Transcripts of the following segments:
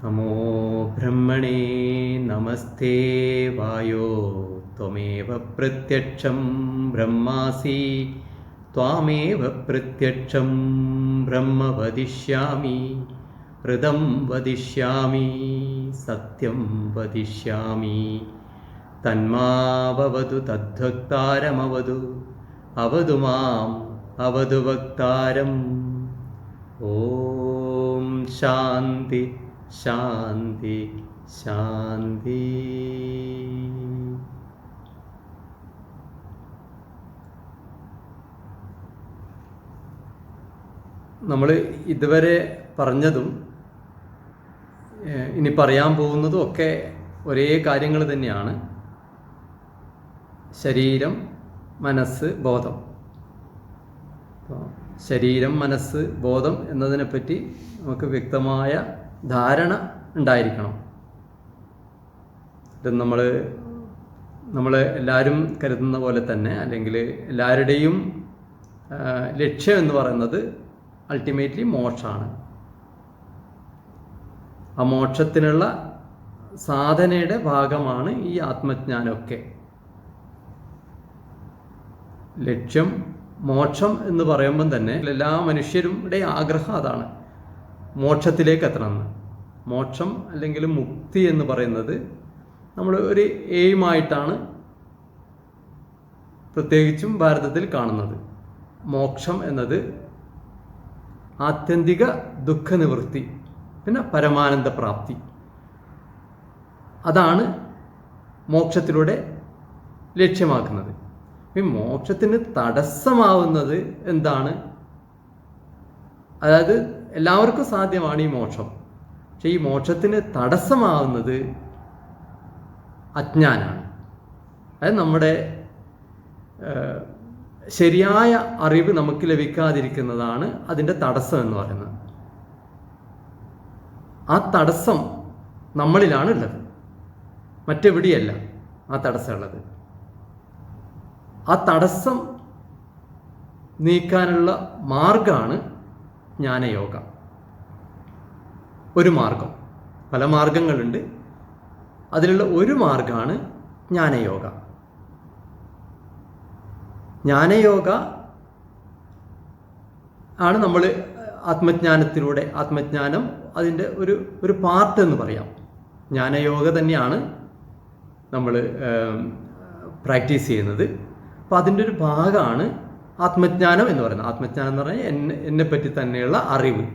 നമോ ബ്രഹ്മണേ നമസ്തേ വായോ ത്വമേവ പ്രത്യക്ഷം ബ്രഹ്മാസി ത്വാമേവ പ്രത്യക്ഷം ബ്രഹ്മ വദിഷ്യാമി ഹൃദം വദിഷ്യാമി സത്യം വദിഷ്യാമി തന്മാവതു തദ്വക്താരമവതു അവതു മാം അവതു വക്താരം ഓം ശാന്തി ശാന്തി ശാന്തി. നമ്മൾ ഇതുവരെ പറഞ്ഞതും ഇനി പറയാൻ പോകുന്നതും ഒക്കെ ഒരേ കാര്യങ്ങൾ തന്നെയാണ്. ശരീരം മനസ്സ് ബോധം. ശരീരം മനസ്സ് ബോധം എന്നതിനെപ്പറ്റി നമുക്ക് വ്യക്തമായ ധാരണ ഉണ്ടായിരിക്കണം. ഇത് നമ്മൾ നമ്മൾ എല്ലാവരും കരുതുന്ന പോലെ തന്നെ അല്ലെങ്കിൽ എല്ലാവരുടെയും ലക്ഷ്യം എന്ന് പറയുന്നത് അൾട്ടിമേറ്റ്ലി മോക്ഷമാണ് ആ മോക്ഷത്തിനുള്ള സാധനയുടെ ഭാഗമാണ് ഈ ആത്മജ്ഞാനമൊക്കെ. ലക്ഷ്യം മോക്ഷം എന്ന് പറയുമ്പം തന്നെ എല്ലാ മനുഷ്യരുടെ ആഗ്രഹം അതാണ്. മോക്ഷത്തിലേക്ക് എത്തണമെന്ന് മോക്ഷം അല്ലെങ്കിൽ മുക്തി എന്ന് പറയുന്നത് നമ്മൾ ഒരു എയിമായിട്ടാണ് പ്രത്യേകിച്ചും ഭാരതത്തിൽ കാണുന്നത്. മോക്ഷം എന്നത് ആത്യന്തിക ദുഃഖനിവൃത്തി പിന്നെ പരമാനന്ദ പ്രാപ്തി അതാണ് മോക്ഷത്തിലൂടെ ലക്ഷ്യമാക്കുന്നത്. ഈ മോക്ഷത്തിന് തടസ്സമാവുന്നത് എന്താണ്? അതായത് എല്ലാവർക്കും സാധ്യമാണ് ഈ മോക്ഷം. പക്ഷെ ഈ മോക്ഷത്തിന് തടസ്സമാവുന്നത് അജ്ഞാനാണ്. അതായത് നമ്മുടെ ശരിയായ അറിവ് നമുക്ക് ലഭിക്കാതിരിക്കുന്നതാണ് അതിന്റെ തടസ്സം എന്ന് പറയുന്നത്. ആ തടസ്സം നമ്മളിലാണ് ഉള്ളത്. മറ്റെവിടെയല്ല ആ തടസ്സം ഉള്ളത്. ആ തടസ്സം നീക്കാനുള്ള മാർഗമാണ് ജ്ഞാനയോഗ. ഒരു മാർഗം. പല മാർഗങ്ങളുണ്ട്. അതിലുള്ള ഒരു മാർഗമാണ് ജ്ഞാനയോഗ. ജ്ഞാനയോഗ ആണ് നമ്മൾ ആത്മജ്ഞാനത്തിലൂടെ ആത്മജ്ഞാനം അതിന്റെ ഒരു ഒരു പാർട്ട് എന്ന് പറയാം. ജ്ഞാനയോഗ തന്നെയാണ് നമ്മൾ പ്രാക്ടീസ് ചെയ്യുന്നത്. അപ്പോൾ അതിന്റെ ഒരു ഭാഗമാണ് ആത്മജ്ഞാനം എന്ന് പറയുന്നത്. ആത്മജ്ഞാനം എന്ന് പറഞ്ഞാൽ എന്നെ എന്നെ പറ്റി തന്നെയുള്ള അറിവ്.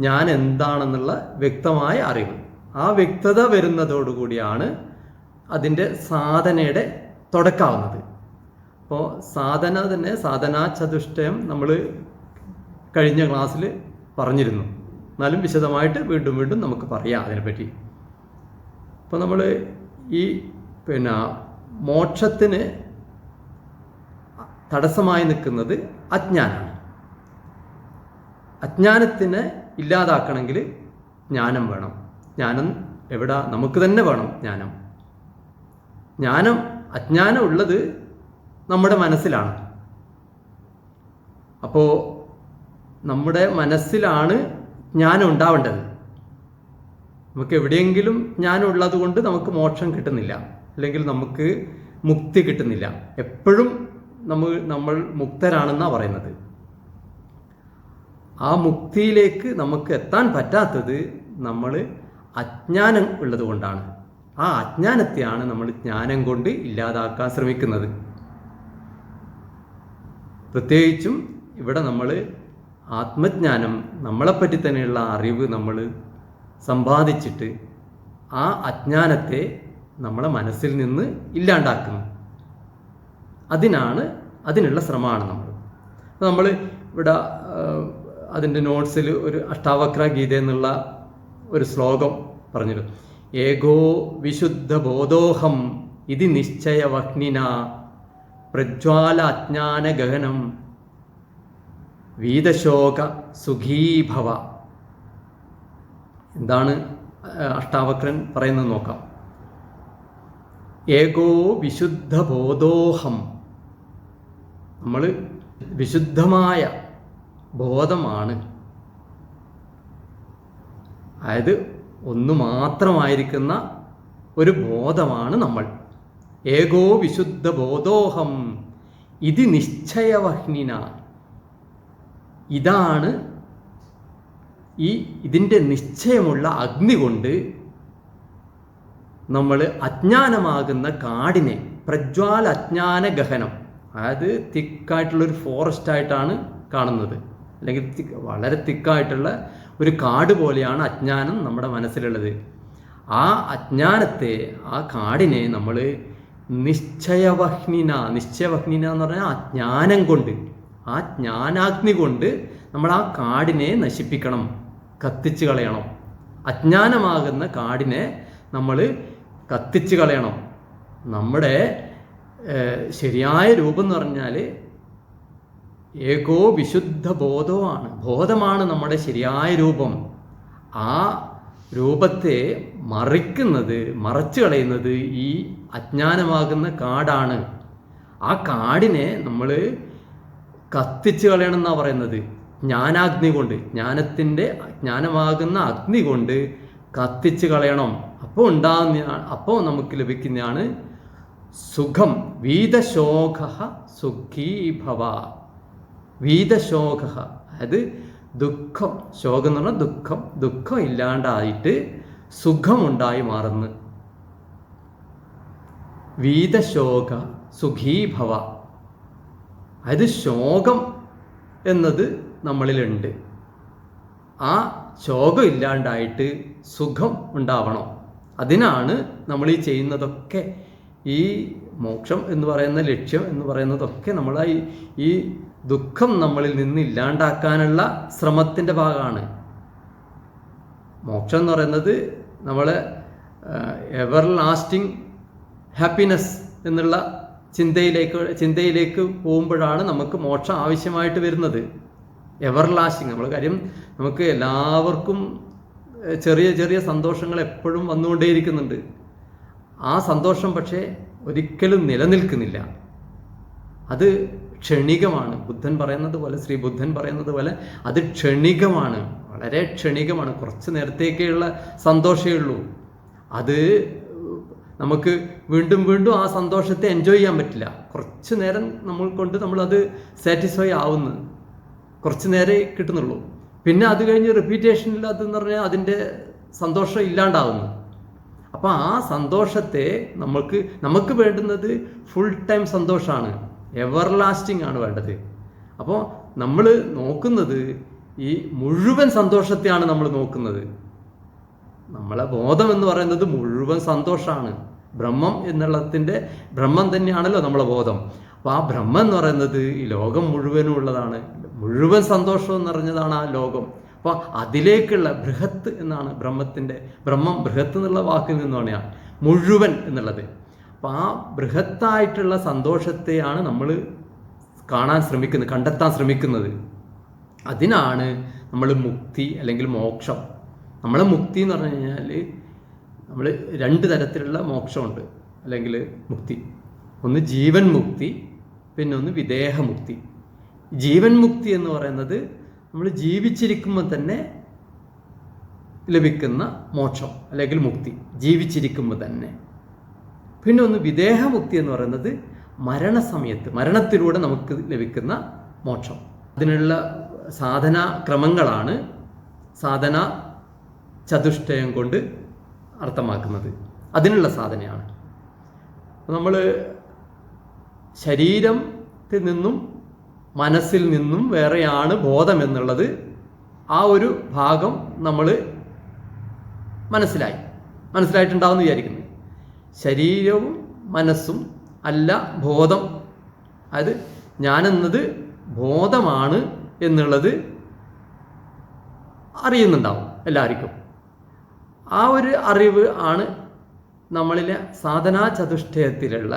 ഞാൻ എന്താണെന്നുള്ള വ്യക്തമായ അറിവ്. ആ വ്യക്തത വരുന്നതോടുകൂടിയാണ് അതിന്റെ സാധനയുടെ തുടക്കാവുന്നത്. അപ്പോൾ സാധന തന്നെ സാധനാ ചതുഷ്ടയം നമ്മൾ കഴിഞ്ഞ ക്ലാസ്സിൽ പറഞ്ഞിരുന്നു. എന്നാലും വിശദമായിട്ട് വീണ്ടും വീണ്ടും നമുക്ക് പറയാം അതിനെപ്പറ്റി. അപ്പോൾ നമ്മൾ ഈ പിന്നെ മോക്ഷത്തിന് തടസ്സമായി നിൽക്കുന്നത് അജ്ഞാനാണ്. അജ്ഞാനത്തിനെ ഇല്ലാതാക്കണമെങ്കിൽ ജ്ഞാനം വേണം. ജ്ഞാനം എവിടെ? നമുക്ക് തന്നെ വേണം ജ്ഞാനം. ജ്ഞാനം അജ്ഞാനം ഉള്ളത് നമ്മുടെ മനസ്സിലാണ്. അപ്പോൾ നമ്മുടെ മനസ്സിലാണ് ജ്ഞാനം ഉണ്ടാവേണ്ടത്. നമുക്ക് എവിടെയെങ്കിലും ജ്ഞാനം ഉള്ളത് കൊണ്ട് നമുക്ക് മോക്ഷം കിട്ടുന്നില്ല. അല്ലെങ്കിൽ നമുക്ക് മുക്തി കിട്ടുന്നില്ല. എപ്പോഴും നമ്മൾ നമ്മൾ മുക്തരാണെന്നാണ് പറയുന്നത്. ആ മുക്തിയിലേക്ക് നമുക്ക് എത്താൻ പറ്റാത്തത് നമ്മൾ അജ്ഞാനം ഉള്ളത് കൊണ്ടാണ് ആ അജ്ഞാനത്തെയാണ് നമ്മൾ ജ്ഞാനം കൊണ്ട് ഇല്ലാതാക്കാൻ ശ്രമിക്കുന്നത്. പ്രത്യേകിച്ചും ഇവിടെ നമ്മൾ ആത്മജ്ഞാനം നമ്മളെപ്പറ്റി തന്നെയുള്ള അറിവ് നമ്മൾ സമ്പാദിച്ചിട്ട് ആ അജ്ഞാനത്തെ നമ്മളെ മനസ്സിൽ നിന്ന് ഇല്ലാണ്ടാക്കുന്നു. അതിനാണ് അതിനുള്ള ശ്രമമാണ് നമ്മൾ. നമ്മൾ ഇവിടെ അതിന്റെ നോട്ട്സിൽ ഒരു അഷ്ടാവക്ര ഗീത എന്നുള്ള ഒരു ശ്ലോകം പറഞ്ഞിരുന്നു. ഏകോ വിശുദ്ധ ബോധോഹം ഇതി നിശ്ചയ വഗ്നിന പ്രജ്വാല അജ്ഞാന ഗഹനം വീതശോക സുഖീഭവ. എന്താണ് അഷ്ടാവക്രൻ പറയുന്നത് നോക്കാം. ഏകോ വിശുദ്ധ ബോധോഹം നമ്മൾ വിശുദ്ധമായ ബോധമാണ്. അതായത് ഒന്നു മാത്രമായിരിക്കുന്ന ഒരു ബോധമാണ് നമ്മൾ. ഏകോ വിശുദ്ധ ബോധോഹം ഇത് നിശ്ചയവഹ്നിന. ഇതാണ് ഈ ഇതിന്റെ നിശ്ചയമുള്ള അഗ്നി കൊണ്ട് നമ്മൾ അജ്ഞാനമാകുന്ന കാടിനെ പ്രജ്വാല അജ്ഞാന ഗഹനം അതായത് തിക്കായിട്ടുള്ളൊരു ഫോറസ്റ്റ് ആയിട്ടാണ് കാണുന്നത്. അല്ലെങ്കിൽ വളരെ തിക്കായിട്ടുള്ള ഒരു കാട് പോലെയാണ് അജ്ഞാനം നമ്മുടെ മനസ്സിലുള്ളത്. ആ അജ്ഞാനത്തെ ആ കാടിനെ നമ്മൾ നിശ്ചയവഹ്നിന നിശ്ചയവഹ്നിന എന്ന് പറഞ്ഞാൽ അജ്ഞാനം കൊണ്ട് ആ ജ്ഞാനാഗ്നി കൊണ്ട് നമ്മൾ ആ കാടിനെ നശിപ്പിക്കണം കത്തിച്ച് കളയണം. അജ്ഞാനമാകുന്ന കാടിനെ നമ്മൾ കത്തിച്ച് കളയണം. നമ്മുടെ ശരിയായ രൂപം എന്ന് പറഞ്ഞാൽ ഏകോ വിശുദ്ധ ബോധമാണ്. ബോധമാണ് നമ്മുടെ ശരിയായ രൂപം. ആ രൂപത്തെ മറിക്കുന്നത് മറച്ചു കളയുന്നത് ഈ അജ്ഞാനമാകുന്ന കാടാണ്. ആ കാടിനെ നമ്മൾ കത്തിച്ച് കളയണം എന്നാണ് പറയുന്നത്. ജ്ഞാനാഗ്നി കൊണ്ട് ജ്ഞാനത്തിന്റെ ജ്ഞാനമാകുന്ന അഗ്നി കൊണ്ട് കത്തിച്ച് കളയണം. അപ്പോൾ ഉണ്ടാകുന്ന അപ്പോൾ നമുക്ക് ലഭിക്കുന്നതാണ് സുഖം വീതശോക സുഖീഭവ. വീതശോക അതായത് ദുഃഖം. ശോകം എന്ന് പറഞ്ഞാൽ ദുഃഖം. ദുഃഖം ഇല്ലാണ്ടായിട്ട് സുഖമുണ്ടായി മാറുന്നു. വീതശോക സുഖീഭവ. അതായത് ശോകം എന്നത് നമ്മളിലുണ്ട്. ആ ശോകം ഇല്ലാണ്ടായിട്ട് സുഖം ഉണ്ടാവണം. അതിനാണ് നമ്മൾ ഈ ചെയ്യുന്നതൊക്കെ ഈ മോക്ഷം എന്ന് പറയുന്ന ലക്ഷ്യം എന്ന് പറയുന്നതൊക്കെ നമ്മൾ ഈ ദുഃഖം നമ്മളിൽ നിന്ന് ഇല്ലാണ്ടാക്കാനുള്ള ശ്രമത്തിന്റെ ഭാഗമാണ്. മോക്ഷം എന്ന് പറയുന്നത് നമ്മൾ എവർ ലാസ്റ്റിംഗ് ഹാപ്പിനെസ് എന്നുള്ള ചിന്തയിലേക്ക് ചിന്തയിലേക്ക് പോകുമ്പോഴാണ് നമുക്ക് മോക്ഷം ആവശ്യമായിട്ട് വരുന്നത്. എവർ ലാസ്റ്റിംഗ് നമ്മൾ കാര്യം നമുക്ക് എല്ലാവർക്കും ചെറിയ ചെറിയ സന്തോഷങ്ങൾ എപ്പോഴും വന്നുകൊണ്ടേയിരിക്കുന്നുണ്ട്. ആ സന്തോഷം പക്ഷേ ഒരിക്കലും നിലനിൽക്കുന്നില്ല. അത് ക്ഷണികമാണ്. ബുദ്ധൻ പറയുന്നത് പോലെ ശ്രീ ബുദ്ധൻ പറയുന്നത് പോലെ അത് ക്ഷണികമാണ്. വളരെ ക്ഷണികമാണ്. കുറച്ച് നേരത്തേക്കുള്ള സന്തോഷമേ ഉള്ളൂ. അത് നമുക്ക് വീണ്ടും വീണ്ടും ആ സന്തോഷത്തെ എൻജോയ് ചെയ്യാൻ പറ്റില്ല. കുറച്ച് നേരം നമ്മൾ കൊണ്ട് നമ്മളത് സാറ്റിസ്ഫൈ ആവുന്നു. കുറച്ച് നേരെ കിട്ടുന്നുള്ളൂ. പിന്നെ അത് കഴിഞ്ഞ് റിപ്പീറ്റേഷനിൽ അതെന്ന് പറഞ്ഞാൽ അതിന്റെ സന്തോഷം ഇല്ലാണ്ടാവുന്നു. അപ്പോൾ ആ സന്തോഷത്തെ നമുക്ക് നമുക്ക് വേണ്ടുന്നത് ഫുൾ ടൈം സന്തോഷമാണ് എവർ ലാസ്റ്റിംഗ് ആണ് വേണ്ടത്. അപ്പോൾ നമ്മൾ നോക്കുന്നത് ഈ മുഴുവൻ സന്തോഷത്തെയാണ് നമ്മൾ നോക്കുന്നത്. നമ്മളെ ബോധം എന്ന് പറയുന്നത് മുഴുവൻ സന്തോഷമാണ് ബ്രഹ്മം എന്നുള്ളതിന്റെ ബ്രഹ്മം തന്നെയാണല്ലോ നമ്മളെ ബോധം. അപ്പോൾ ആ ബ്രഹ്മം എന്ന് പറയുന്നത് ഈ ലോകം മുഴുവനും ഉള്ളതാണ്. മുഴുവൻ സന്തോഷം എന്ന് പറഞ്ഞതാണ് ആ ലോകം. അപ്പോൾ അതിലേക്കുള്ള ബൃഹത്ത് എന്നാണ് ബ്രഹ്മത്തിന്റെ ബ്രഹ്മം ബൃഹത്ത് എന്നുള്ള വാക്കിൽ നിന്നാണ് മുഴുവൻ എന്നുള്ളത്. അപ്പോൾ ആ ബൃഹത്തായിട്ടുള്ള സന്തോഷത്തെയാണ് നമ്മൾ കാണാൻ ശ്രമിക്കുന്നത് കണ്ടെത്താൻ ശ്രമിക്കുന്നത്. അതിനാണ് നമ്മൾ മുക്തി അല്ലെങ്കിൽ മോക്ഷം. നമ്മളെ മുക്തി എന്ന് പറഞ്ഞു കഴിഞ്ഞാൽ നമ്മൾ രണ്ട് തരത്തിലുള്ള മോക്ഷമുണ്ട്. അല്ലെങ്കിൽ മുക്തി. ഒന്ന് ജീവൻ മുക്തി പിന്നെ ഒന്ന് വിദേഹമുക്തി ജീവൻ മുക്തി എന്ന് പറയുന്നത് നമ്മൾ ജീവിച്ചിരിക്കുമ്പോൾ തന്നെ ലഭിക്കുന്ന മോക്ഷം അല്ലെങ്കിൽ മുക്തി. ജീവിച്ചിരിക്കുമ്പോൾ തന്നെ. പിന്നെ ഒന്ന് വിദേഹമുക്തി എന്ന് പറയുന്നത് മരണസമയത്ത് മരണത്തിലൂടെ നമുക്ക് ലഭിക്കുന്ന മോക്ഷം. അതിനുള്ള സാധനാ ക്രമങ്ങളാണ് സാധന ചതുഷ്ടയം കൊണ്ട് അർത്ഥമാക്കുന്നത്. അതിനുള്ള സാധനയാണ്. നമ്മൾ ശരീരത്തിൽ നിന്നും മനസ്സിൽ നിന്നും വേറെയാണ് ബോധം എന്നുള്ളത് ആ ഒരു ഭാഗം നമ്മൾ മനസ്സിലായി. മനസ്സിലായിട്ടുണ്ടാവുമെന്ന് വിചാരിക്കുന്നു. ശരീരവും മനസ്സും അല്ല ബോധം. അതായത് ഞാനെന്നത് ബോധമാണ് എന്നുള്ളത് അറിയുന്നുണ്ടാവും എല്ലാവർക്കും. ആ ഒരു അറിവ് ആണ് നമ്മളിലെ സാധനാ ചതുഷ്ടയത്തിലുള്ള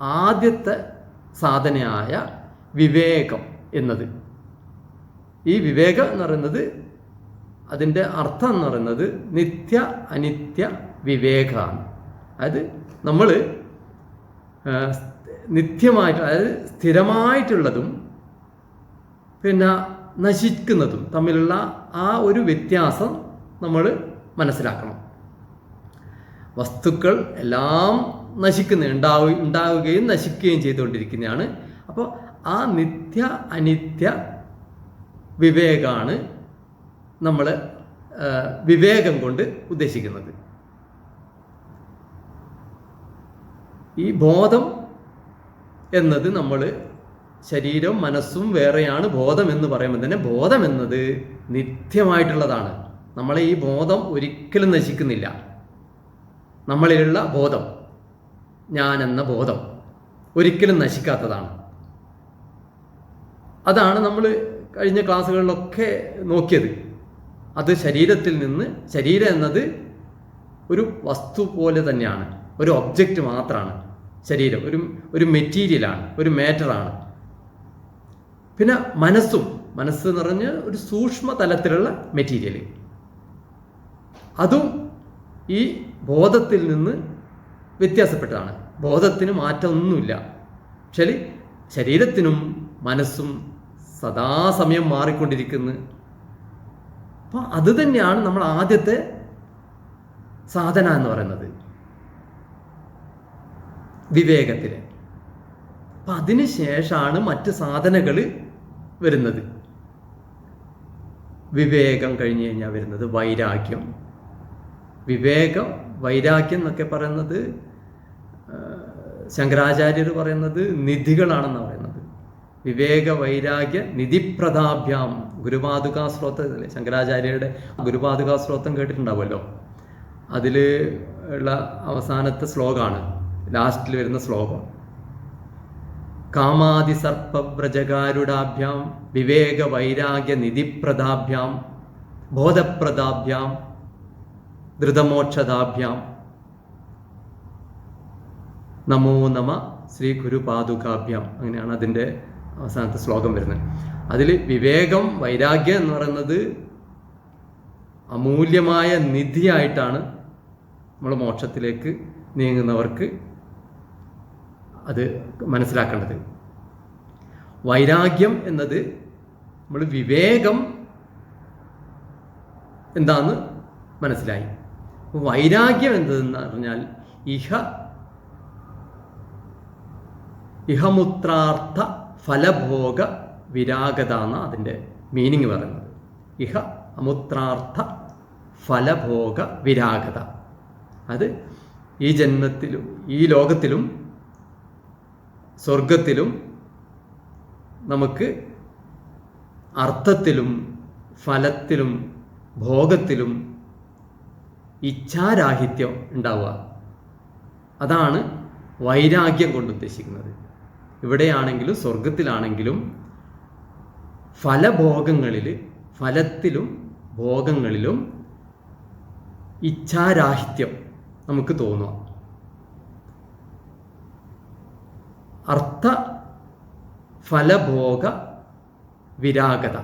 ആദ്യത്തെ സാധനയായ വിവേകം എന്നത്. ഈ വിവേകം എന്ന് പറയുന്നത് അതിന്റെ അർത്ഥം എന്ന് പറയുന്നത് നിത്യ അനിത്യ വിവേകമാണ് അതായത് നമ്മൾ നിത്യമായിട്ട് അതായത് സ്ഥിരമായിട്ടുള്ളതും പിന്നെ നശിക്കുന്നതും തമ്മിലുള്ള ആ ഒരു വ്യത്യാസം നമ്മൾ മനസ്സിലാക്കണം. വസ്തുക്കൾ എല്ലാം നശിക്കുന്ന ഉണ്ടാവു ഉണ്ടാവുകയും നശിക്കുകയും ചെയ്തുകൊണ്ടിരിക്കുന്നതാണ്. അപ്പോൾ ആ നിത്യ അനിത്യ വിവേകാണ് നമ്മൾ വിവേകം കൊണ്ട് ഉദ്ദേശിക്കുന്നത്. ഈ ബോധം എന്നത് നമ്മൾ ശരീരവും മനസ്സും വേറെയാണ് ബോധം എന്ന് പറയുമ്പോൾ തന്നെ ബോധം എന്നത് നിത്യമായിട്ടുള്ളതാണ്. നമ്മളെ ഈ ബോധം ഒരിക്കലും നശിക്കുന്നില്ല. നമ്മളിലുള്ള ബോധം ഞാൻ എന്ന ബോധം ഒരിക്കലും നശിക്കാത്തതാണ്. അതാണ് നമ്മൾ കഴിഞ്ഞ ക്ലാസ്സുകളിലൊക്കെ നോക്കിയത്. അത് ശരീരത്തിൽ നിന്ന് ശരീരം എന്നത് ഒരു വസ്തു പോലെ തന്നെയാണ്. ഒരു ഒബ്ജക്റ്റ് മാത്രമാണ് ശരീരം ഒരു ഒരു മെറ്റീരിയലാണ് ഒരു മാറ്ററാണ് പിന്നെ മനസ്സും മനസ്സ് എന്ന് പറഞ്ഞ ഒരു സൂക്ഷ്മ തലത്തിലുള്ള മെറ്റീരിയൽ അതും ഈ ബോധത്തിൽ നിന്ന് വ്യത്യാസപ്പെട്ടതാണ്. ബോധത്തിന് മാറ്റമൊന്നുമില്ല. പക്ഷേ ശരീരത്തിനും മനസ്സും സദാസമയം മാറിക്കൊണ്ടിരിക്കുന്നു. അപ്പോൾ അത് തന്നെയാണ് നമ്മൾ ആദ്യത്തെ സാധന എന്ന് പറയുന്നത്. വിവേകത്തിന്. അപ്പം അതിന് ശേഷമാണ് മറ്റ് സാധനകൾ വരുന്നത്. വിവേകം കഴിഞ്ഞു കഴിഞ്ഞാൽ വരുന്നത് വൈരാഗ്യം. വിവേകം വൈരാഗ്യം എന്നൊക്കെ പറയുന്നത് ശങ്കരാചാര്യർ പറയുന്നത് നിധികളാണെന്ന് പറയുന്നത്. വിവേക വൈരാഗ്യ നിധിപ്രതാഭ്യാം. ഗുരുപാതുകാ ശ്രോത്രത്തിലെ ശങ്കരാചാര്യരുടെ ഗുരുപാതുകാ സ്രോതം കേട്ടിട്ടുണ്ടാവുമല്ലോ? അതിൽ ഉള്ള അവസാനത്തെ ശ്ലോകമാണ് ലാസ്റ്റിൽ വരുന്ന ശ്ലോകം. കാമാതി സർപ്പവ്രജകാരുടാഭ്യാം വിവേക വൈരാഗ്യ നിധിപ്രതാഭ്യാം ബോധപ്രതാഭ്യാം ധൃതമോക്ഷതാഭ്യാം. നമോ നമ ശ്രീ ഗുരുപാതുകാഭ്യാം. അങ്ങനെയാണ് അതിന്റെ അവസാനത്തെ ശ്ലോകം വരുന്നത്. അതിൽ വിവേകം വൈരാഗ്യം എന്ന് പറയുന്നത് അമൂല്യമായ നിധിയായിട്ടാണ് നമ്മൾ മോക്ഷത്തിലേക്ക് നീങ്ങുന്നവർക്ക് അത് മനസ്സിലാക്കേണ്ടത്. വൈരാഗ്യം എന്നത് നമ്മൾ വിവേകം എന്താന്ന് മനസ്സിലായി. വൈരാഗ്യം എന്തെന്ന് പറഞ്ഞാൽ ഇഹ ഇഹമുത്രാർത്ഥ ഫലഭോഗ വിരാഗത എന്ന അതിന്റെ മീനിങ് പറയുന്നത്. ഇഹ അമുത്രാർത്ഥ ഫലഭോഗ വിരാഗത. അത് ഈ ജന്മത്തിലും ഈ ലോകത്തിലും സ്വർഗത്തിലും നമുക്ക് അർത്ഥത്തിലും ഫലത്തിലും ഭോഗത്തിലും ഇച്ഛാരാഹിത്യം ഉണ്ടാവുക. അതാണ് വൈരാഗ്യം കൊണ്ട് ഉദ്ദേശിക്കുന്നത്. ഇവിടെയാണെങ്കിലും സ്വർഗത്തിലാണെങ്കിലും ഫലഭോഗങ്ങളിൽ ഫലത്തിലും ഭോഗങ്ങളിലും ഇച്ഛാരാഹിത്യം നമുക്ക് തോന്നുക അർത്ഥ ഫലഭോഗ വിരാഗത.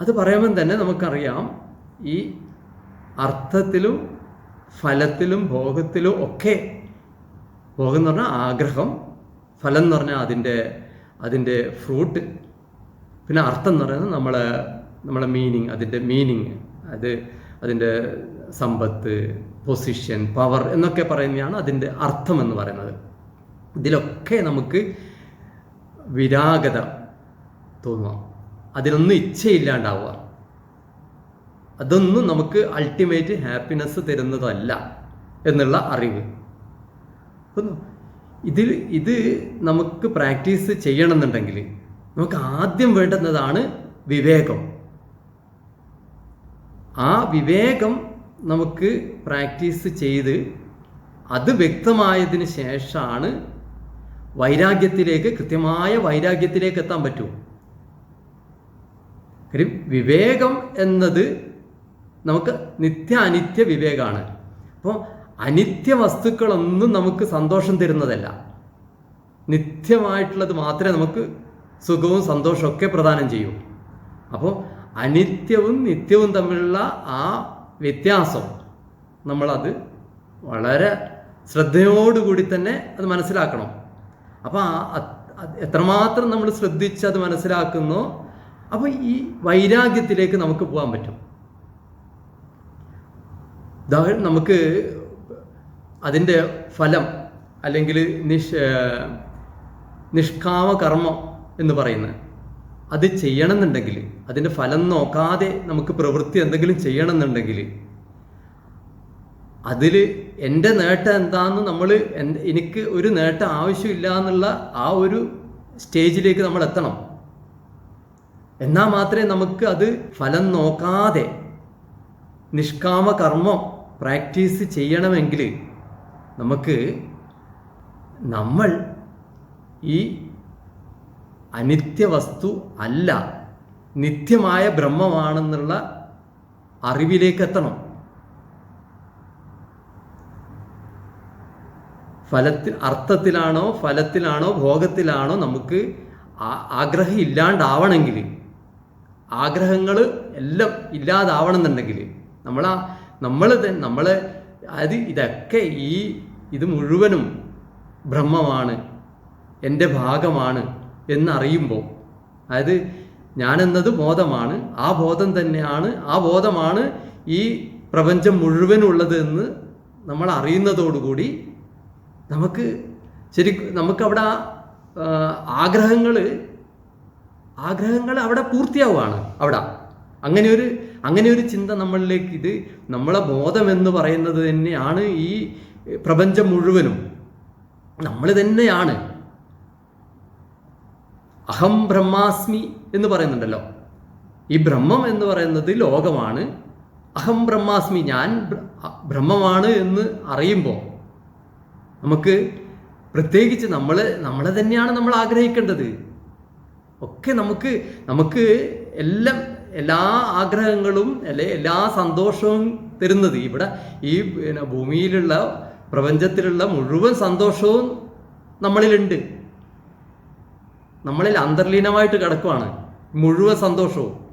അത് പറയുമ്പം തന്നെ നമുക്കറിയാം ഈ അർത്ഥത്തിലും ഫലത്തിലും ഭോഗത്തിലും ഒക്കെ ഭോഗം എന്ന് പറഞ്ഞാൽ ആഗ്രഹം ഫലം എന്ന് പറഞ്ഞാൽ അതിന്റെ അതിന്റെ ഫ്രൂട്ട് പിന്നെ അർത്ഥം എന്ന് പറയുന്നത് നമ്മളെ നമ്മളെ മീനിങ് അതിന്റെ മീനിങ് അത് അതിന്റെ സമ്പത്ത് പൊസിഷൻ പവർ എന്നൊക്കെ പറയുന്നതാണ് അതിന്റെ അർത്ഥം എന്ന് പറയുന്നത്. ഇതിലൊക്കെ നമുക്ക് വിരാഗത തോന്നുക അതിലൊന്നും ഇച്ഛയില്ലാണ്ടാവുക. അതൊന്നും നമുക്ക് അൾട്ടിമേറ്റ് ഹാപ്പിനെസ് തരുന്നതല്ല എന്നുള്ള അറിവ്. ഇതിൽ ഇത് നമുക്ക് പ്രാക്ടീസ് ചെയ്യണമെന്നുണ്ടെങ്കിൽ നമുക്ക് ആദ്യം വേണ്ടുന്നതാണ് വിവേകം. ആ വിവേകം നമുക്ക് പ്രാക്ടീസ് ചെയ്ത് അത് വ്യക്തമായതിന് ശേഷമാണ് വൈരാഗ്യത്തിലേക്ക് കൃത്യമായ വൈരാഗ്യത്തിലേക്ക് എത്താൻ പറ്റൂ. കാര്യം വിവേകം എന്നത് നമുക്ക് നിത്യ അനിത്യ വിവേകമാണ് അപ്പോൾ അനിത്യ വസ്തുക്കളൊന്നും നമുക്ക് സന്തോഷം തരുന്നതല്ല. നിത്യമായിട്ടുള്ളത് മാത്രമേ നമുക്ക് സുഖവും സന്തോഷവും ഒക്കെ പ്രദാനം ചെയ്യൂ. അപ്പോൾ അനിത്യവും നിത്യവും തമ്മിലുള്ള ആ വ്യത്യാസം നമ്മളത് വളരെ ശ്രദ്ധയോടുകൂടി തന്നെ അത് മനസ്സിലാക്കണം. അപ്പോൾ എത്രമാത്രം നമ്മൾ ശ്രദ്ധിച്ച് അത് മനസ്സിലാക്കുന്നു അപ്പോൾ ഈ വൈരാഗ്യത്തിലേക്ക് നമുക്ക് പോകാൻ പറ്റും. നമുക്ക് അതിന്റെ ഫലം അല്ലെങ്കിൽ നിഷ് നിഷ്കാമ കർമ്മം എന്ന് പറയുന്നത്. അത് ചെയ്യണമെന്നുണ്ടെങ്കിൽ അതിന്റെ ഫലം നോക്കാതെ നമുക്ക് പ്രവൃത്തി എന്തെങ്കിലും ചെയ്യണമെന്നുണ്ടെങ്കിൽ അതിൽ എന്റെ നേട്ടം എന്താണെന്ന് നമ്മൾ എനിക്ക് ഒരു നേട്ടം ആവശ്യമില്ല എന്നുള്ള ആ ഒരു സ്റ്റേജിലേക്ക് നമ്മൾ എത്തണം. എന്നാൽ മാത്രമേ നമുക്ക് അത് ഫലം നോക്കാതെ നിഷ്കാമ കർമ്മം പ്രാക്ടീസ് ചെയ്യണമെങ്കിൽ നമുക്ക് നമ്മൾ ഈ അനിത്യ വസ്തു അല്ല നിത്യമായ ബ്രഹ്മമാണെന്നുള്ള അറിവിലേക്കെത്തണം. ഫലത്തിൽ അർത്ഥത്തിലാണോ ഫലത്തിലാണോ ഭോഗത്തിലാണോ നമുക്ക് ആഗ്രഹം ഇല്ലാണ്ടാവണമെങ്കിൽ ആഗ്രഹങ്ങൾ എല്ലാം ഇല്ലാതാവണമെന്നുണ്ടെങ്കിൽ നമ്മൾ നമ്മൾ നമ്മൾ അത് ഇതൊക്കെ ഈ ഇത് മുഴുവനും ബ്രഹ്മമാണ് എന്റെ ഭാഗമാണ് എന്നറിയുമ്പോൾ അതായത് ഞാനെന്നത് ബോധമാണ് ആ ബോധം തന്നെയാണ് ആ ബോധമാണ് ഈ പ്രപഞ്ചം മുഴുവനുള്ളത് എന്ന് നമ്മൾ അറിയുന്നതോടുകൂടി നമുക്ക് ശരിക്കും നമുക്കവിടെ ആഗ്രഹങ്ങൾ ആഗ്രഹങ്ങൾ അവിടെ പൂർത്തിയാവുകയാണ് അവിടെ. അങ്ങനെ ഒരു അങ്ങനെ ഒരു ചിന്ത നമ്മളിലേക്ക് ഇത് നമ്മളെ ബോധം എന്ന് പറയുന്നത് തന്നെയാണ് ഈ പ്രപഞ്ചം മുഴുവനും. നമ്മൾ തന്നെയാണ്. അഹം ബ്രഹ്മാസ്മി എന്ന് പറയുന്നുണ്ടല്ലോ. ഈ ബ്രഹ്മം എന്ന് പറയുന്നത് ലോകമാണ്. അഹം ബ്രഹ്മാസ്മി ഞാൻ ബ്രഹ്മമാണ് എന്ന് അറിയുമ്പോൾ നമുക്ക് പ്രത്യേകിച്ച് നമ്മൾ നമ്മളെ തന്നെയാണ് നമ്മൾ ആഗ്രഹിക്കേണ്ടത്. ഒക്കെ നമുക്ക് നമുക്ക് എല്ലാം എല്ലാ ആഗ്രഹങ്ങളും അല്ലെ എല്ലാ സന്തോഷവും തരുന്നത്. ഇവിടെ ഈ പിന്നെ ഭൂമിയിലുള്ള പ്രപഞ്ചത്തിലുള്ള മുഴുവൻ സന്തോഷവും നമ്മളിലുണ്ട്. നമ്മളിൽ അന്തർലീനമായിട്ട് കിടക്കുവാണ്. മുഴുവൻ സന്തോഷവും.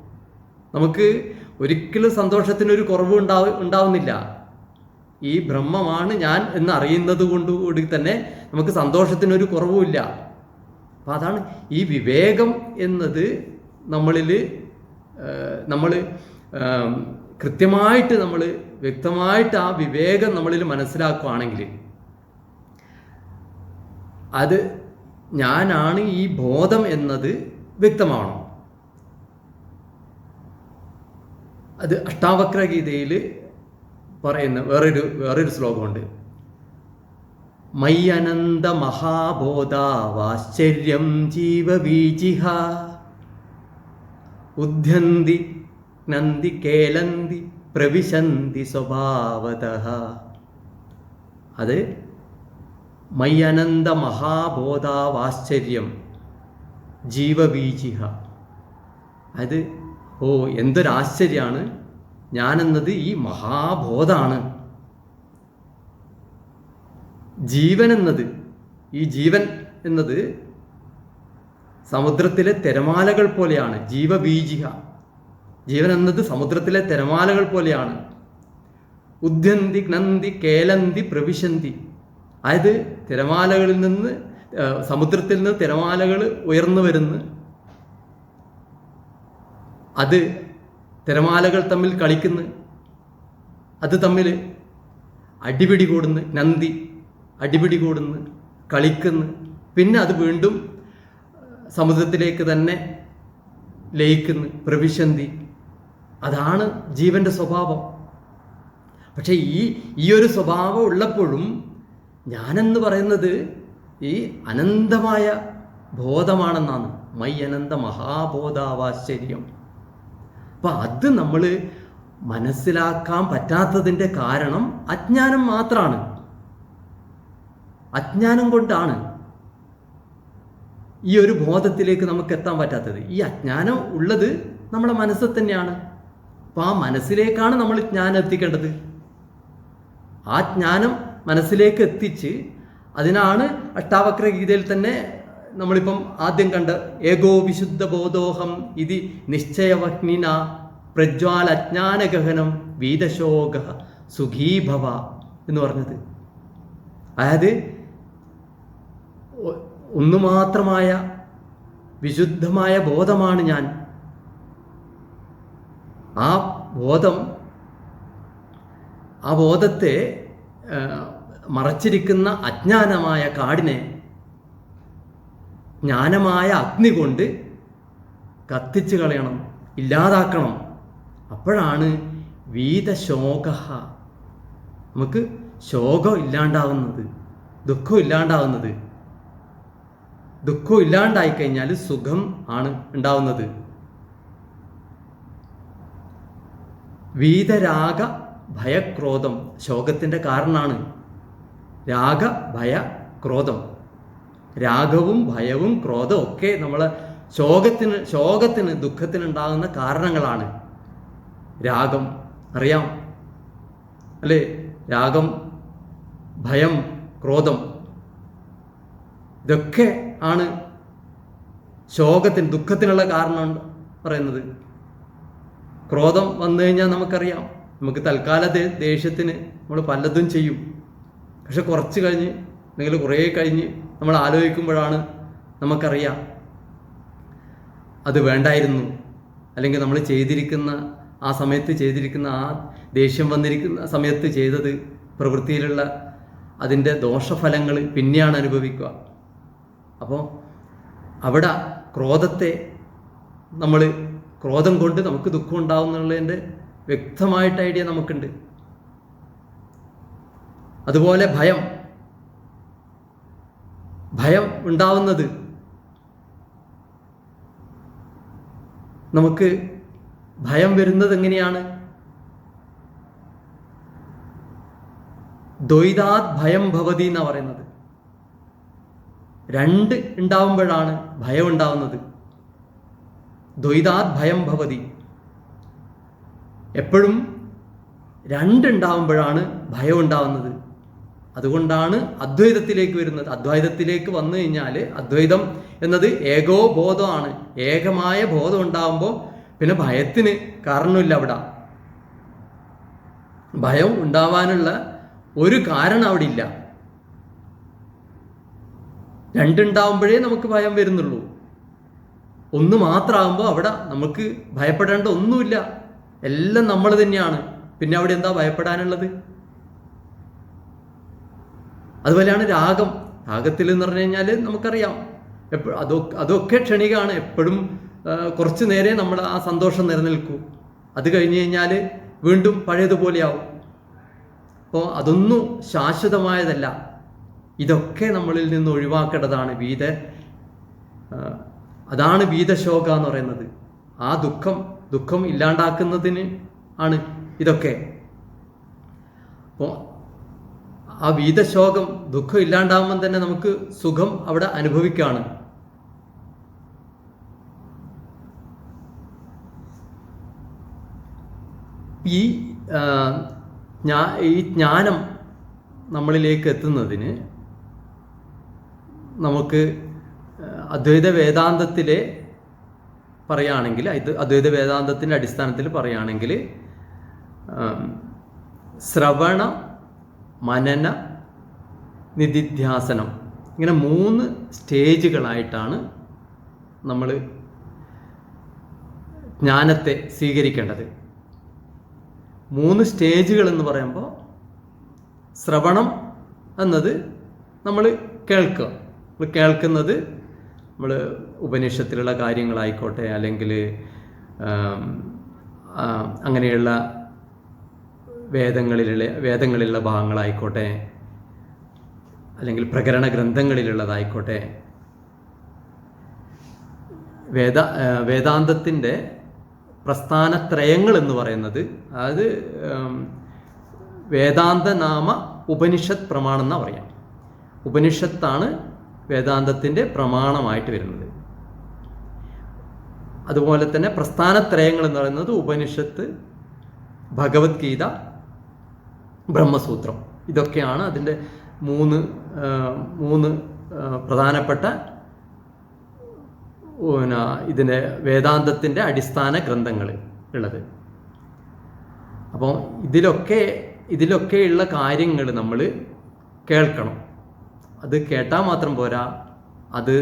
നമുക്ക് ഒരിക്കലും സന്തോഷത്തിനൊരു കുറവ് ഉണ്ടാവ ഉണ്ടാവുന്നില്ല. ഈ ബ്രഹ്മമാണ് ഞാൻ എന്ന് അറിയുന്നത് കൊണ്ടുകൂടി തന്നെ നമുക്ക് സന്തോഷത്തിനൊരു കുറവുമില്ല. അപ്പം അതാണ് ഈ വിവേകം എന്നത് നമ്മളിൽ നമ്മൾ കൃത്യമായിട്ട് നമ്മൾ വ്യക്തമായിട്ട് ആ വിവേകം നമ്മളിൽ മനസ്സിലാക്കുകയാണെങ്കിൽ അത് ഞാനാണ് ഈ ബോധം എന്നത് വ്യക്തമാവണം. അത് അഷ്ടാവക്ര ഗീതയിൽ പറയുന്ന വേറൊരു വേറൊരു ശ്ലോകമുണ്ട്. മയ്യനന്ത മഹാബോധാവാശ്ചര്യം ജീവബീജിഹ ഉദ്യന്തി നന്ദി കേലന്തി പ്രവിശന്തി സ്വഭാവത. അത് മയ്യനന്ത മഹാബോധാവാശ്ചര്യം ജീവബീജിഹ അത് ഓ എന്തൊരാശ്ചര്യമാണ് ഞാനെന്നത് ഈ മഹാബോധാണ്. ജീവൻ എന്നത് ഈ ജീവൻ എന്നത് സമുദ്രത്തിലെ തിരമാലകൾ പോലെയാണ് ജീവബീജിക ജീവൻ എന്നത് സമുദ്രത്തിലെ തിരമാലകൾ പോലെയാണ്. ഉദ്യന്തി ഗ്നന്തി കേലന്തി പ്രവിശന്തി. അതായത് തിരമാലകളിൽ നിന്ന് സമുദ്രത്തിൽ നിന്ന് തിരമാലകൾ ഉയർന്നു വരുന്നു. അത് തിരമാലകൾ തമ്മിൽ കളിക്കുന്നു. അത് തമ്മിൽ അടിപിടി കൂടുന്നു. നന്ദി അടിപിടി കൂടുന്നു. കളിക്കുന്നു. പിന്നെ അത് വീണ്ടും സമുദ്രത്തിലേക്ക് തന്നെ ലയിക്കുന്നു പ്രവിശന്തി. അതാണ് ജീവന്റെ സ്വഭാവം. പക്ഷേ ഈ ഈ ഒരു സ്വഭാവം ഉള്ളപ്പോഴും ഞാനെന്ന് പറയുന്നത് ഈ അനന്തമായ ബോധമാണെന്നാണ്. മൈ അനന്ത മഹാബോധാവാശ്ചര്യം അപ്പം അത് നമ്മൾ മനസ്സിലാക്കാൻ പറ്റാത്തതിന്റെ കാരണം അജ്ഞാനം മാത്രമാണ് അജ്ഞാനം കൊണ്ടാണ്. ഈ ഒരു ബോധത്തിലേക്ക് നമുക്ക് എത്താൻ പറ്റാത്തത്. ഈ അജ്ഞാനം ഉള്ളത് നമ്മുടെ മനസ്സ് തന്നെയാണ്. അപ്പൊ ആ മനസ്സിലേക്കാണ് നമ്മൾ ജ്ഞാനം എത്തിക്കേണ്ടത്. ആ ജ്ഞാനം മനസ്സിലേക്ക് എത്തിച്ച് അതിനാണ് അഷ്ടാവക്ര ഗീതയിൽ തന്നെ നമ്മളിപ്പം ആദ്യം കണ്ട ഏകോ വിശുദ്ധ ബോധോഹം ഇതി നിശ്ചയവഗ്നിന പ്രജ്വാല അജ്ഞാനഗഹനം വീതശോക സുഖീഭവ എന്ന് പറഞ്ഞത്. അതായത് ഒന്നു മാത്രമായ വിശുദ്ധമായ ബോധമാണ് ഞാൻ. ആ ബോധം ആ ബോധത്തെ മറച്ചിരിക്കുന്ന അജ്ഞാനമായ കാടിനെ ജ്ഞാനമായ അഗ്നി കൊണ്ട് കത്തിച്ച് കളയണം ഇല്ലാതാക്കണം. അപ്പോഴാണ് വീതശോക നമുക്ക് ശോകം ഇല്ലാണ്ടാവുന്നത് ദുഃഖം ഇല്ലാണ്ടാവുന്നത്. ദുഃഖം ഇല്ലാണ്ടായി കഴിഞ്ഞാൽ സുഖം ആണ് ഉണ്ടാവുന്നത്. വീതരാഗ ഭയക്രോധം ശോകത്തിന്റെ കാരണമാണ് രാഗ ഭയ ക്രോധം രാഗവും ഭയവും ക്രോധവും ഒക്കെ നമ്മളെ ശോകത്തിന് ശോകത്തിന് ദുഃഖത്തിന് ഉണ്ടാകുന്ന കാരണങ്ങളാണ്. രാഗം അറിയാം? അല്ലേ? രാഗം ഭയം ക്രോധം. ഇതൊക്കെ ആണ് ശോകത്തിന് ദുഃഖത്തിനുള്ള കാരണം പറയുന്നത്. ക്രോധം വന്നു കഴിഞ്ഞാൽ നമുക്കറിയാം. നമുക്ക് തൽക്കാല ദേഷ്യത്തിന് നമ്മൾ പലതും ചെയ്യും. പക്ഷെ കുറച്ച് കഴിഞ്ഞ് അല്ലെങ്കിൽ കുറേ കഴിഞ്ഞ് നമ്മൾ ആലോചിക്കുമ്പോഴാണ് നമുക്കറിയാം. അത് വേണ്ടായിരുന്നു. അല്ലെങ്കിൽ നമ്മൾ ചെയ്തിരിക്കുന്ന ആ സമയത്ത് ചെയ്തിരിക്കുന്ന ആ ദേഷ്യം വന്നിരിക്കുന്ന സമയത്ത് ചെയ്തത് പ്രവൃത്തിയിലുള്ള അതിന്റെ ദോഷഫലങ്ങൾ പിന്നെയാണ് അനുഭവിക്കുക. അപ്പോൾ അവിടെ ക്രോധത്തെ നമ്മൾ ക്രോധം കൊണ്ട് നമുക്ക് ദുഃഖം ഉണ്ടാവും എന്നുള്ളതിന്റെ വ്യക്തമായിട്ട് ഐഡിയ നമുക്കുണ്ട്. അതുപോലെ ഭയം. ഭയം ഉണ്ടാവുന്നത് നമുക്ക് ഭയം വരുന്നത് എങ്ങനെയാണ്? ദ്വൈതാത് ഭയം ഭവതി എന്നാണ് പറയുന്നത്. രണ്ട് ഉണ്ടാവുമ്പോഴാണ് ഭയം ഉണ്ടാവുന്നത്. ദ്വൈതാത് ഭയം ഭവതി. എപ്പോഴും രണ്ടുണ്ടാവുമ്പോഴാണ് ഭയം ഉണ്ടാവുന്നത്. അതുകൊണ്ടാണ് അദ്വൈതത്തിലേക്ക് വരുന്നത്. അദ്വൈതത്തിലേക്ക് വന്നു കഴിഞ്ഞാൽ അദ്വൈതം എന്നത് ഏകോ ബോധമാണ് ഏകമായ ബോധം ഉണ്ടാവുമ്പോൾ പിന്നെ ഭയത്തിന് കാരണമില്ല അവിടെ. ഭയം ഉണ്ടാവാനുള്ള ഒരു കാരണം അവിടെ ഇല്ല. രണ്ടുണ്ടാവുമ്പോഴേ നമുക്ക് ഭയം വരുന്നുള്ളൂ. ഒന്ന് മാത്രമാകുമ്പോൾ അവിടെ നമുക്ക് ഭയപ്പെടേണ്ട ഒന്നുമില്ല. എല്ലാം നമ്മൾ തന്നെയാണ്. പിന്നെ അവിടെ എന്താ ഭയപ്പെടാനുള്ളത്? അതുപോലെയാണ് രാഗം. രാഗത്തിൽ എന്ന് പറഞ്ഞു കഴിഞ്ഞാൽ നമുക്കറിയാം. എപ്പോഴും അതൊക്കെ ക്ഷണികമാണ് എപ്പോഴും കുറച്ച് നേരെ നമ്മൾ ആ സന്തോഷം നിലനിൽക്കൂ. അത് കഴിഞ്ഞ് കഴിഞ്ഞാൽ വീണ്ടും പഴയതുപോലെയാവും. അപ്പോൾ അതൊന്നും ശാശ്വതമായതല്ല. ഇതൊക്കെ നമ്മളിൽ നിന്ന് ഒഴിവാക്കേണ്ടതാണ് വീത അതാണ് വീതശോക എന്ന് പറയുന്നത്. ആ ദുഃഖം ദുഃഖം ഇല്ലാണ്ടാക്കുന്നതിന് ആണ് ഇതൊക്കെ. അപ്പോൾ ആ വീതശോകം ദുഃഖം ഇല്ലാണ്ടാവുമ്പോൾ തന്നെ നമുക്ക് സുഖം അവിടെ അനുഭവിക്കുകയാണ് ഈ ഈ ജ്ഞാനം നമ്മളിലേക്ക് എത്തുന്നതിന് നമുക്ക് അദ്വൈത വേദാന്തത്തിലെ പറയുകയാണെങ്കിൽ ഇത് അദ്വൈത വേദാന്തത്തിന്റെ അടിസ്ഥാനത്തിൽ പറയുകയാണെങ്കിൽ ശ്രവണ മനന നിധിധ്യാസനം ഇങ്ങനെ മൂന്ന് സ്റ്റേജുകളായിട്ടാണ് നമ്മൾ ജ്ഞാനത്തെ സ്വീകരിക്കേണ്ടത്. മൂന്ന് സ്റ്റേജുകൾ എന്ന് പറയുമ്പോൾ ശ്രവണം എന്നത് നമ്മൾ കേൾക്കുക. നമ്മൾ കേൾക്കുന്നത് നമ്മൾ ഉപനിഷത്തിലുള്ള കാര്യങ്ങളായിക്കോട്ടെ അല്ലെങ്കിൽ അങ്ങനെയുള്ള വേദങ്ങളിലുള്ള വേദങ്ങളിലുള്ള ഭാഗങ്ങളായിക്കോട്ടെ അല്ലെങ്കിൽ പ്രകരണ ഗ്രന്ഥങ്ങളിലുള്ളതായിക്കോട്ടെ വേദ വേദാന്തത്തിന്റെ പ്രസ്ഥാനത്രയങ്ങൾ എന്ന് പറയുന്നത് അതായത് വേദാന്തനാമ വേദാന്ത നാമ ഉപനിഷത്ത് പ്രമാണം എന്നാണ് പറയാം. ഉപനിഷത്താണ് വേദാന്തത്തിന്റെ പ്രമാണമായിട്ട് വരുന്നത്. അതുപോലെ തന്നെ പ്രസ്ഥാനത്രയങ്ങൾ എന്ന് പറയുന്നത് ഉപനിഷത്ത് ഭഗവത്ഗീത ബ്രഹ്മസൂത്രം. ഇതൊക്കെയാണ് അതിന്റെ മൂന്ന് മൂന്ന് പ്രധാനപ്പെട്ട പിന്നെ ഇതിന്റെ വേദാന്തത്തിന്റെ അടിസ്ഥാന ഗ്രന്ഥങ്ങൾ ഉള്ളത്. അപ്പോൾ ഇതിലൊക്കെ ഇതിലൊക്കെയുള്ള കാര്യങ്ങൾ നമ്മൾ കേൾക്കണം. അത് കേട്ടാൽ മാത്രം പോരാ. അത്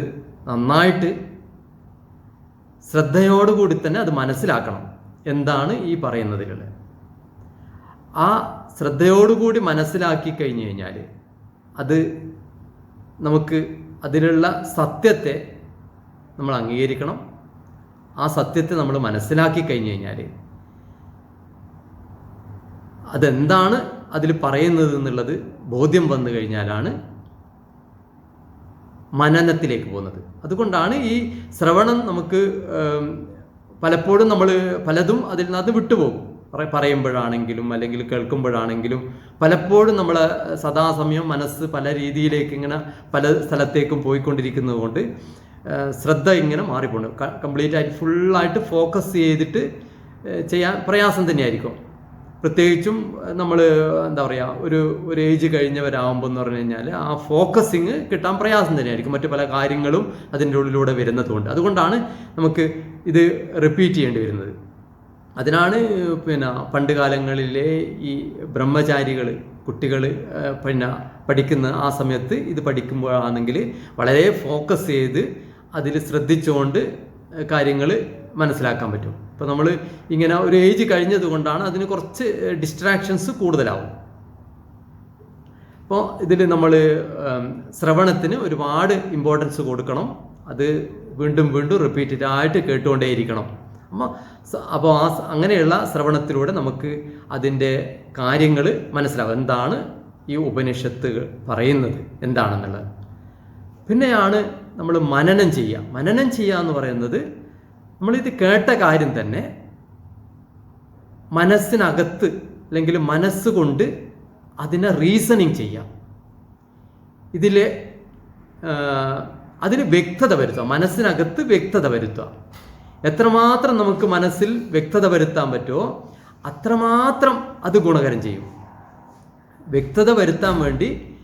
നന്നായിട്ട് ശ്രദ്ധയോടുകൂടി തന്നെ അത് മനസ്സിലാക്കണം. എന്താണ് ഈ പറയുന്നതിലുള്ളത് ആ ശ്രദ്ധയോടുകൂടി മനസ്സിലാക്കി കഴിഞ്ഞു കഴിഞ്ഞാൽ അത് നമുക്ക് അതിലുള്ള സത്യത്തെ നമ്മൾ അംഗീകരിക്കണം. ആ സത്യത്തെ നമ്മൾ മനസ്സിലാക്കി കഴിഞ്ഞു കഴിഞ്ഞാൽ അതെന്താണ് അതിൽ പറയുന്നത് എന്നുള്ളത് ബോധ്യം വന്നു കഴിഞ്ഞാലാണ് മനനത്തിലേക്ക് പോകുന്നത്. അതുകൊണ്ടാണ് ഈ ശ്രവണം നമുക്ക് പലപ്പോഴും നമ്മൾ പലതും അതിൽ നിന്ന് അത് വിട്ടുപോകും. പറ- പറയുമ്പോഴാണെങ്കിലും അല്ലെങ്കിൽ കേൾക്കുമ്പോഴാണെങ്കിലും പലപ്പോഴും നമ്മൾ സദാസമയം മനസ്സ് പല രീതിയിലേക്ക് ഇങ്ങനെ പല സ്ഥലത്തേക്കും പോയിക്കൊണ്ടിരിക്കുന്നത് കൊണ്ട് ശ്രദ്ധ ഇങ്ങനെ മാറിപ്പോണ്ട് കംപ്ലീറ്റ് ആയിട്ട് ഫുള്ളായിട്ട് ഫോക്കസ് ചെയ്തിട്ട് ചെയ്യാൻ പ്രയാസം തന്നെയായിരിക്കും. പ്രത്യേകിച്ചും നമ്മൾ എന്താ പറയുക ഒരു ഒരു ഏജ് കഴിഞ്ഞവരാകുമ്പോൾ എന്ന് പറഞ്ഞു കഴിഞ്ഞാൽ ആ ഫോക്കസിങ് കിട്ടാൻ പ്രയാസം തന്നെയായിരിക്കും. മറ്റു പല കാര്യങ്ങളും അതിന്റെ ഉള്ളിലൂടെ വരുന്നതുകൊണ്ട്. അതുകൊണ്ടാണ് നമുക്ക് ഇത് റിപ്പീറ്റ് ചെയ്യേണ്ടി വരുന്നത്. അതിനാണ് പിന്നെ പണ്ട് കാലങ്ങളിലെ ഈ ബ്രഹ്മചാരികൾ കുട്ടികൾ പിന്നെ പഠിക്കുന്ന ആ സമയത്ത് ഇത് പഠിക്കുമ്പോഴാണെങ്കിൽ വളരെ ഫോക്കസ് ചെയ്ത് അതിൽ ശ്രദ്ധിച്ചുകൊണ്ട് കാര്യങ്ങൾ മനസ്സിലാക്കാൻ പറ്റും. ഇപ്പോൾ നമ്മൾ ഇങ്ങനെ ഒരു ഏജ് കഴിഞ്ഞത് കൊണ്ടാണ് അതിന് കുറച്ച് ഡിസ്ട്രാക്ഷൻസ് കൂടുതലാവും. അപ്പോൾ ഇതിൽ നമ്മൾ ശ്രവണത്തിന് ഒരുപാട് ഇമ്പോർട്ടൻസ് കൊടുക്കണം. അത് വീണ്ടും വീണ്ടും റിപ്പീറ്റഡ് ആയിട്ട് കേട്ടുകൊണ്ടേയിരിക്കണം. അപ്പോൾ അപ്പോൾ ആ അങ്ങനെയുള്ള ശ്രവണത്തിലൂടെ നമുക്ക് അതിന്റെ കാര്യങ്ങൾ മനസ്സിലാവും. എന്താണ് ഈ ഉപനിഷത്ത് പറയുന്നത്? എന്താണെന്നുള്ളത്. പിന്നെയാണ് നമ്മൾ മനനം ചെയ്യുക. മനനം ചെയ്യുക എന്ന് പറയുന്നത് നമ്മളിത് കേട്ട കാര്യം തന്നെ മനസ്സിനകത്ത് അല്ലെങ്കിൽ മനസ്സുകൊണ്ട് അതിനെ റീസണിങ് ചെയ്യാം. ഇതിൽ അതിന് വ്യക്തത വരുത്തുക മനസ്സിനകത്ത് വ്യക്തത വരുത്തുക. എത്രമാത്രം നമുക്ക് മനസ്സിൽ വ്യക്തത വരുത്താൻ പറ്റുമോ അത്രമാത്രം അത് ഗുണകരം ചെയ്യും. വ്യക്തത വരുത്താൻ വേണ്ടി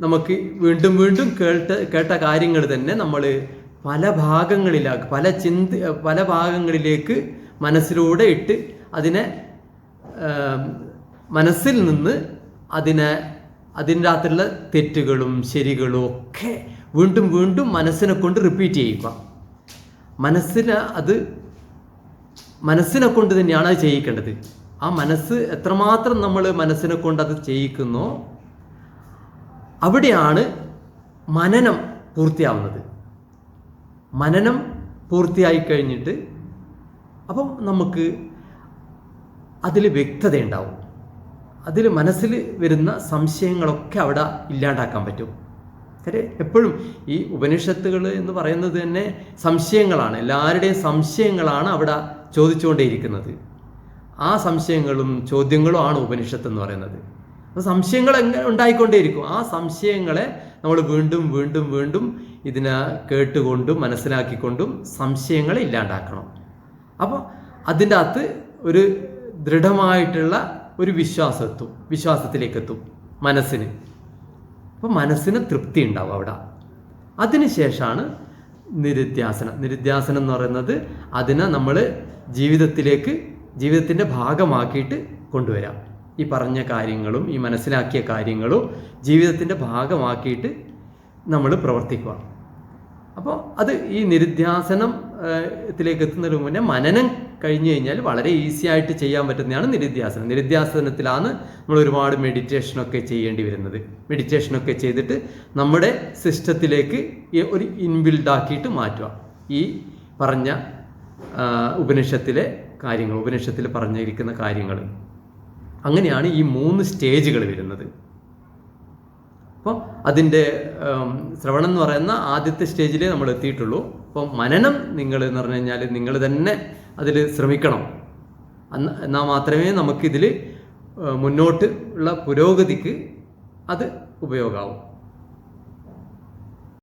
നമുക്ക് വീണ്ടും വീണ്ടും കേട്ട കേട്ട കാര്യങ്ങൾ തന്നെ നമ്മൾ പല ഭാഗങ്ങളിലാക്കി പല ചിന്ത പല ഭാഗങ്ങളിലേക്ക് മനസ്സിലൂടെ ഇട്ട് അതിനെ മനസ്സിൽ നിന്ന് അതിനെ അതിന്റെ അകത്തുള്ള തെറ്റുകളും ശരികളും ഒക്കെ വീണ്ടും വീണ്ടും മനസ്സിനെ കൊണ്ട് റിപ്പീറ്റ് ചെയ്യുക. മനസ്സിന് അത് മനസ്സിനെ കൊണ്ട് തന്നെയാണ് അത് ചെയ്യിക്കേണ്ടത്. ആ മനസ്സ് എത്രമാത്രം നമ്മൾ മനസ്സിനെ കൊണ്ട് അത് ചെയ്യിക്കുന്നോ അവിടെയാണ് മനനം പൂർത്തിയാവുന്നത്. മനനം പൂർത്തിയായി കഴിഞ്ഞിട്ട് അപ്പം നമുക്ക് അതിൽ വ്യക്തത ഉണ്ടാവും. അതിൽ മനസ്സിൽ വരുന്ന സംശയങ്ങളൊക്കെ അവിടെ ഇല്ലാണ്ടാക്കാൻ പറ്റും. കാര്യം എപ്പോഴും ഈ ഉപനിഷത്തുകൾ എന്ന് പറയുന്നത് തന്നെ സംശയങ്ങളാണ്. എല്ലാവരുടെയും സംശയങ്ങളാണ് അവിടെ ചോദിച്ചുകൊണ്ടേയിരിക്കുന്നത്. ആ സംശയങ്ങളും ചോദ്യങ്ങളും ആണ് ഉപനിഷത്ത് എന്ന് പറയുന്നത്. അപ്പോൾ സംശയങ്ങൾ എങ്ങനെ ഉണ്ടായിക്കൊണ്ടേയിരിക്കും? ആ സംശയങ്ങളെ നമ്മൾ വീണ്ടും വീണ്ടും വീണ്ടും ഇതിനെ കേട്ടുകൊണ്ടും മനസ്സിലാക്കിക്കൊണ്ടും സംശയങ്ങൾ ഇല്ലാണ്ടാക്കണം. അപ്പോൾ അതിന്റെ അകത്ത് ഒരു ദൃഢമായിട്ടുള്ള ഒരു വിശ്വാസത്തും വിശ്വാസത്തിലേക്ക് എത്തും മനസ്സിന്. അപ്പോൾ മനസ്സിന് തൃപ്തി ഉണ്ടാവും അവിടെ. അതിനുശേഷമാണ് നിരുധ്യാസനം നിരുധ്യാസനം എന്ന് പറയുന്നത് അതിനെ നമ്മൾ ജീവിതത്തിലേക്ക് ജീവിതത്തിന്റെ ഭാഗമാക്കിയിട്ട് കൊണ്ടുവരാം. ഈ പറഞ്ഞ കാര്യങ്ങളും ഈ മനസ്സിലാക്കിയ കാര്യങ്ങളും ജീവിതത്തിന്റെ ഭാഗമാക്കിയിട്ട് നമ്മൾ പ്രവർത്തിക്കുക. അപ്പോൾ അത് ഈ നിരുധ്യാസനം ഏഹ്, ത്തിലേക്ക് എത്തുന്നതിന് മുന്നേ മനനം കഴിഞ്ഞു കഴിഞ്ഞാൽ വളരെ ഈസി ആയിട്ട് ചെയ്യാൻ പറ്റുന്നതാണ് നിരുധ്യാസനം നിരുധ്യാസനത്തിലാണ് നമ്മൾ ഒരുപാട് മെഡിറ്റേഷനൊക്കെ ചെയ്യേണ്ടി വരുന്നത്. മെഡിറ്റേഷനൊക്കെ ചെയ്തിട്ട് നമ്മുടെ സിസ്റ്റത്തിലേക്ക് ഒരു ഇൻബിൽഡ് ആക്കിയിട്ട് മാറ്റുക. ഈ പറഞ്ഞ ഉപനിഷത്തിലെ കാര്യങ്ങൾ ഉപനിഷത്തിൽ പറഞ്ഞിരിക്കുന്ന കാര്യങ്ങൾ അങ്ങനെയാണ് ഈ മൂന്ന് സ്റ്റേജുകൾ വരുന്നത്. അപ്പോൾ അതിന്റെ ശ്രവണം എന്ന് പറയുന്ന ആദ്യത്തെ സ്റ്റേജിലേ നമ്മൾ എത്തിയിട്ടുള്ളൂ. അപ്പോൾ മനനം നിങ്ങൾ എന്ന് പറഞ്ഞു കഴിഞ്ഞാൽ നിങ്ങൾ തന്നെ അതിൽ ശ്രമിക്കണം. എന്നാൽ മാത്രമേ നമുക്കിതിൽ മുന്നോട്ട് ഉള്ള പുരോഗതിക്ക് അത് ഉപയോഗമാവും.